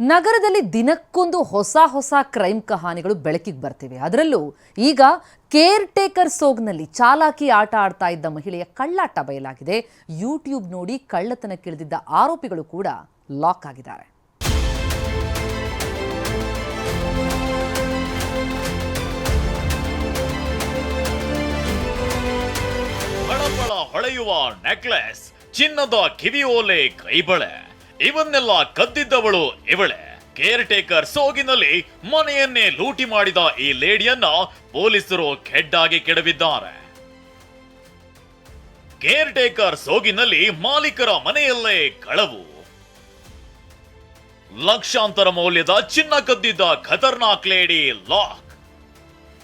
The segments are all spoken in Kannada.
ನಗರದಲ್ಲಿ ದಿನಕ್ಕೊಂದು ಹೊಸ ಹೊಸ ಕ್ರೈಮ್ ಕಹಾನಿಗಳು ಬೆಳಕಿಗೆ ಬರ್ತಿವೆ. ಅದರಲ್ಲೂ ಈಗ ಕೇರ್ ಟೇಕರ್ ಸೋಗ್ನಲ್ಲಿ ಚಾಲಾಕಿ ಆಟ ಆಡ್ತಾ ಇದ್ದ ಮಹಿಳೆಯ ಕಳ್ಳಾಟ ಬಯಲಾಗಿದೆ. ಯೂಟ್ಯೂಬ್ ನೋಡಿ ಕಳ್ಳತನಕ್ಕಿಳಿದಿದ್ದ ಆರೋಪಿಗಳು ಕೂಡ ಲಾಕ್ ಆಗಿದ್ದಾರೆ. ಹೊಳೆಯುವ ನೆಕ್ಲೆಸ್ ಚಿನ್ನದ ಕಿವಿಯೋಲೆ ಕೈಬಳೆ. ಇವನ್ನೆಲ್ಲ ಕದ್ದಿದ್ದವಳು ಇವಳೆ. ಕೇರ್ ಟೇಕರ್ ಸೋಗಿನಲ್ಲಿ ಮನೆಯನ್ನೇ ಲೂಟಿ ಮಾಡಿದ ಈ ಲೇಡಿಯನ್ನ ಪೊಲೀಸರು ಖೆಡ್ಡಾಗಿ ಕೆಡವಿದ್ದಾರೆ. ಕೇರ್ ಟೇಕರ್ ಸೋಗಿನಲ್ಲಿ ಮಾಲೀಕರ ಮನೆಯಲ್ಲೇ ಕಳವು. ಲಕ್ಷಾಂತರ ಮೌಲ್ಯದ ಚಿನ್ನ ಕದ್ದಿದ್ದ ಖತರ್ನಾಕ್ ಲೇಡಿ ಲಾಕ್.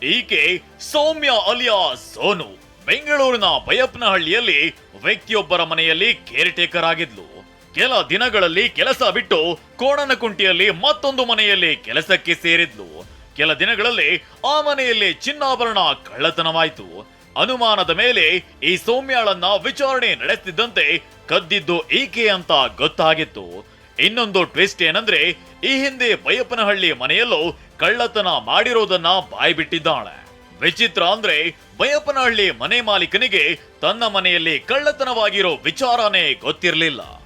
ಈಕೆ ಸೌಮ್ಯ ಅಲಿಯಾ ಸೋನು, ಬೆಂಗಳೂರಿನ ಬಯಪ್ನಹಳ್ಳಿಯಲ್ಲಿ ವ್ಯಕ್ತಿಯೊಬ್ಬರ ಮನೆಯಲ್ಲಿ ಕೇರ್ ಟೇಕರ್ ಆಗಿದ್ಲು. ಕೆಲ ದಿನಗಳಲ್ಲಿ ಕೆಲಸ ಬಿಟ್ಟು ಕೋಣನಕುಂಟಿಯಲ್ಲಿ ಮತ್ತೊಂದು ಮನೆಯಲ್ಲಿ ಕೆಲಸಕ್ಕೆ ಸೇರಿದ್ಲು. ಕೆಲ ದಿನಗಳಲ್ಲಿ ಆ ಮನೆಯಲ್ಲಿ ಚಿನ್ನಾಭರಣ ಕಳ್ಳತನವಾಯಿತು. ಅನುಮಾನದ ಮೇಲೆ ಈ ಸೌಮ್ಯಾಳನ್ನ ವಿಚಾರಣೆ ನಡೆಸ್ತಿದ್ದಂತೆ ಕದ್ದಿದ್ದು ಈಕೆ ಅಂತ ಗೊತ್ತಾಗಿತ್ತು. ಇನ್ನೊಂದು ಟ್ವಿಸ್ಟ್ ಏನಂದ್ರೆ, ಈ ಹಿಂದೆ ಬೈಯಪ್ಪನಹಳ್ಳಿ ಮನೆಯಲ್ಲೂ ಕಳ್ಳತನ ಮಾಡಿರೋದನ್ನ ಬಾಯ್ಬಿಟ್ಟಿದ್ದಾಳೆ. ವಿಚಿತ್ರ ಅಂದ್ರೆ, ಬೈಯಪ್ಪನಹಳ್ಳಿ ಮನೆ ಮಾಲೀಕನಿಗೆ ತನ್ನ ಮನೆಯಲ್ಲಿ ಕಳ್ಳತನವಾಗಿರೋ ವಿಚಾರನೇ ಗೊತ್ತಿರಲಿಲ್ಲ.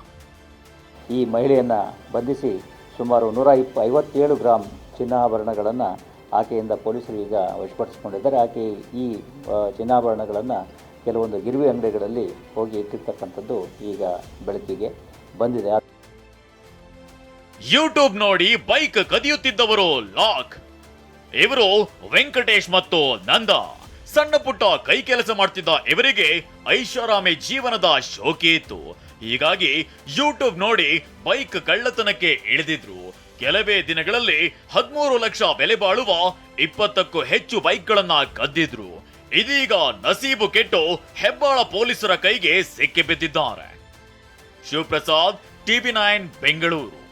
ಈ ಮಹಿಳೆಯನ್ನು ಬಂಧಿಸಿ ಸುಮಾರು ನೂರ ಇಪ್ಪ ಐವತ್ತೇಳು ಗ್ರಾಂ ಚಿನ್ನಾಭರಣಗಳನ್ನು ಆಕೆಯಿಂದ ಪೊಲೀಸರು ಈಗ ವಶಪಡಿಸಿಕೊಂಡಿದ್ದಾರೆ. ಆಕೆ ಈ ಚಿನ್ನಾಭರಣಗಳನ್ನು ಕೆಲವೊಂದು ಗಿರ್ವಿ ಅಂಗಡಿಗಳಲ್ಲಿ ಹೋಗಿ ಇಟ್ಟಿರ್ತಕ್ಕಂಥದ್ದು ಈಗ ಬೆಳಕಿಗೆ ಬಂದಿದೆ. ಯೂಟ್ಯೂಬ್ ನೋಡಿ ಬೈಕ್ ಕದಿಯುತ್ತಿದ್ದವರು ಲಾಕ್. ಇವರು ವೆಂಕಟೇಶ್ ಮತ್ತು ನಂದ. ಸಣ್ಣ ಪುಟ್ಟ ಕೈ ಕೆಲಸ ಮಾಡ್ತಿದ್ದ ಇವರಿಗೆ ಐಷಾರಾಮಿ ಜೀವನದ ಶೋಕಿ ಇತ್ತು ಹೀಗಾಗಿ ಯೂಟ್ಯೂಬ್ ನೋಡಿ ಬೈಕ್ ಕಳ್ಳತನಕ್ಕೆ ಇಳಿದಿದ್ರು. ಕೆಲವೇ ದಿನಗಳಲ್ಲಿ ಹದಿಮೂರು ಲಕ್ಷ ಬೆಲೆ ಬಾಳುವ ಇಪ್ಪತ್ತಕ್ಕೂ ಹೆಚ್ಚು ಬೈಕ್ಗಳನ್ನ ಕದ್ದಿದ್ರು. ಇದೀಗ ನಸೀಬು ಕೆಟ್ಟು ಹೆಬ್ಬಾಳ ಪೊಲೀಸರ ಕೈಗೆ ಸಿಕ್ಕಿ ಬಿದ್ದಿದ್ದಾರೆ ಶಿವಪ್ರಸಾದ್, ಟಿವಿ ನೈನ್, ಬೆಂಗಳೂರು.